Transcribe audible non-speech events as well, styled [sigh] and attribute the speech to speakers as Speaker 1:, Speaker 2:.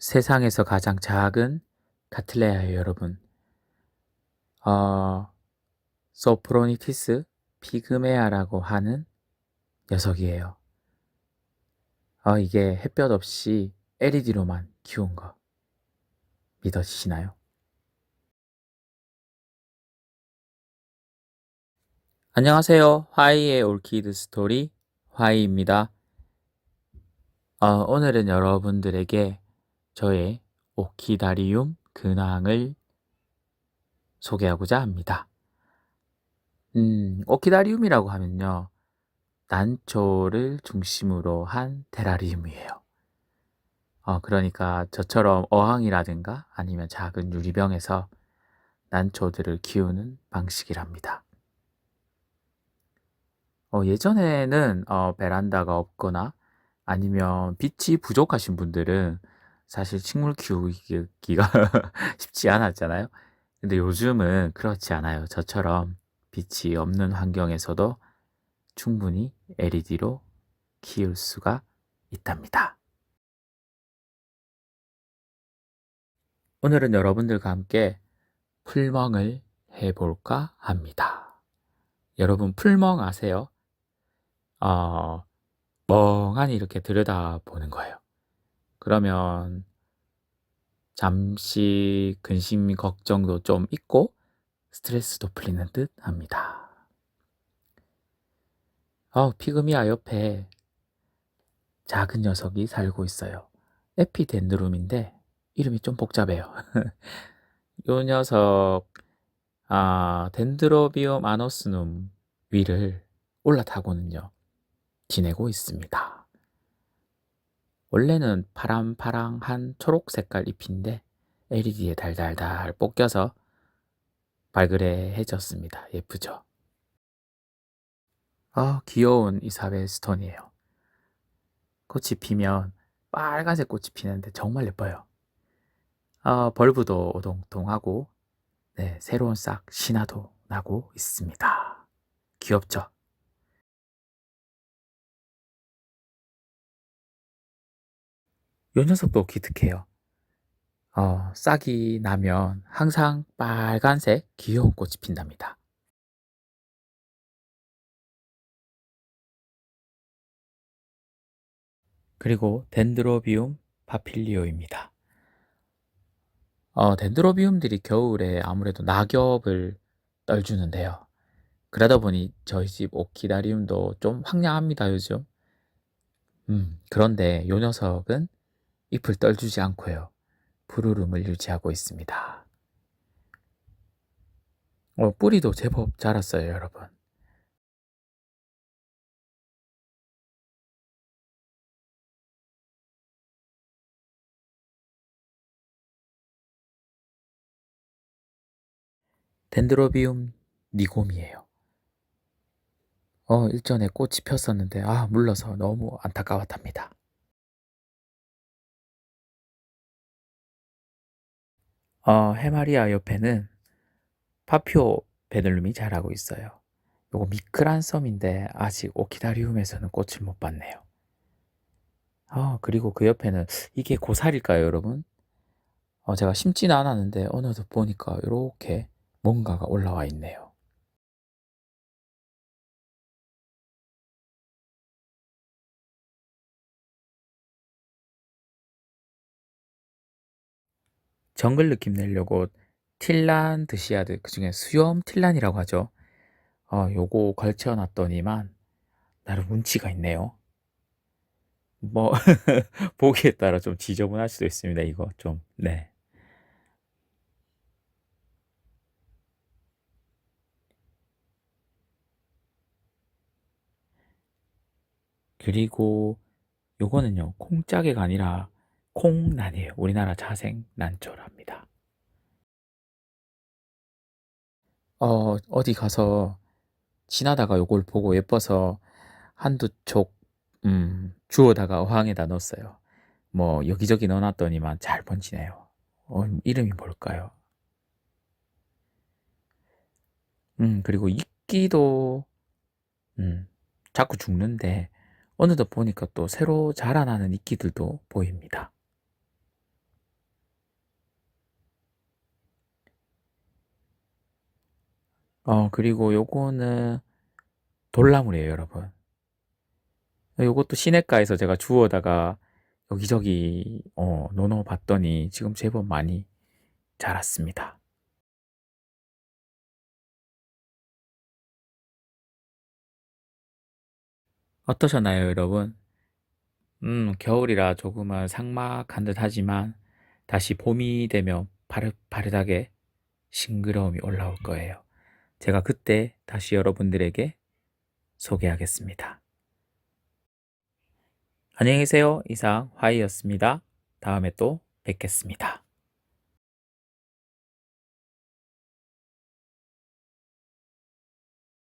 Speaker 1: 세상에서 가장 작은 카틀레아예요, 여러분. 어, 소프로니티스 피그메아라고 하는 녀석이에요. 어, 이게 햇볕 없이 LED로만 키운 거 믿어지시나요? 안녕하세요. 화이의 올키드 스토리 화이입니다. 어, 오늘은 여러분들에게 저의 오키다리움 근황을 소개하고자 합니다. 음, 오키다리움이라고 하면요. 난초를 중심으로 한 테라리움이에요. 어, 그러니까 저처럼 어항이라든가 아니면 작은 유리병에서 난초들을 키우는 방식이랍니다. 어, 예전에는 어, 베란다가 없거나 아니면 빛이 부족하신 분들은 사실 식물 키우기가 [laughs] 쉽지 않았잖아요. 근데 요즘은 그렇지 않아요. 저처럼 빛이 없는 환경에서도 충분히 LED로 키울 수가 있답니다. 오늘은 여러분들과 함께 풀멍을 해볼까 합니다. 여러분 풀멍 아세요? 어, 멍하니 이렇게 들여다보는 거예요. 그러면 잠시 근심 걱정도 좀 있고 스트레스도 풀리는 듯 합니다. 어, 피그미아 옆에 작은 녀석이 살고 있어요. 에피덴드룸인데 이름이 좀 복잡해요. [laughs] 요 녀석 아, 덴드로비움 아노스눔 위를 올라타고는요. 지내고 있습니다. 원래는 파랑파랑한 초록 색깔 잎인데 LED에 달달달 볶여서 발그레해졌습니다. 예쁘죠? 아, 귀여운 이사벨 스톤이에요. 꽃이 피면 빨간색 꽃이 피는데 정말 예뻐요. 아, 벌브도 오동통하고 네, 새로운 싹 신화도 나고 있습니다. 귀엽죠? 요 녀석도 기특해요. 어, 싹이 나면 항상 빨간색 귀여운 꽃이 핀답니다. 그리고 덴드로비움 파필리오입니다. 어, 덴드로비움들이 겨울에 아무래도 낙엽을 떨주는데요. 그러다 보니 저희 집 오키다리움도 좀 황량합니다, 요즘. 음, 그런데 요 녀석은 잎을 떨주지 않고요. 푸르름을 유지하고 있습니다. 어, 뿌리도 제법 자랐어요, 여러분. 덴드로비움 니곰이에요. 어, 일전에 꽃이 폈었는데, 아, 물러서 너무 안타까웠답니다. 어, 해마리아 옆에는 파피오 베들룸이 자라고 있어요. 요거 미크란 썸인데 아직 오키다리움에서는 꽃을 못 봤네요. 어, 그리고 그 옆에는 이게 고사리일까요, 여러분? 어, 제가 심지는 않았는데 어느덧 보니까 이렇게 뭔가가 올라와 있네요. 정글 느낌 내려고 틸란 드시아드 그 중에 수염 틸란이라고 하죠. 어, 요거 걸쳐 놨더니만 나름 운치가 있네요. 뭐 [laughs] 보기에 따라 좀 지저분할 수도 있습니다. 이거 좀 네. 그리고 요거는요 콩짜개가 아니라 콩난이에요. 우리나라 자생 난초랍니다. 어, 어디 가서 지나다가 요걸 보고 예뻐서 한두 촉 음, 주워다가 어항에다 넣었어요. 뭐 여기저기 넣어놨더니만 잘 번지네요. 어, 이름이 뭘까요? 음, 그리고 이끼도 음, 자꾸 죽는데 어느덧 보니까 또 새로 자라나는 이끼들도 보입니다. 어 그리고 요거는 돌나물이에요 여러분. 요것도 시냇가에서 제가 주워다가 여기저기 어 나눠 봤더니 지금 제법 많이 자랐습니다. 어떠셨나요 여러분? 음 겨울이라 조금은 삭막한 듯 하지만 다시 봄이 되면 바릇바릇하게 싱그러움이 올라올 거예요. 제가 그때 다시 여러분들에게 소개하겠습니다. 안녕히 계세요. 이상 화이였습니다. 다음에 또 뵙겠습니다.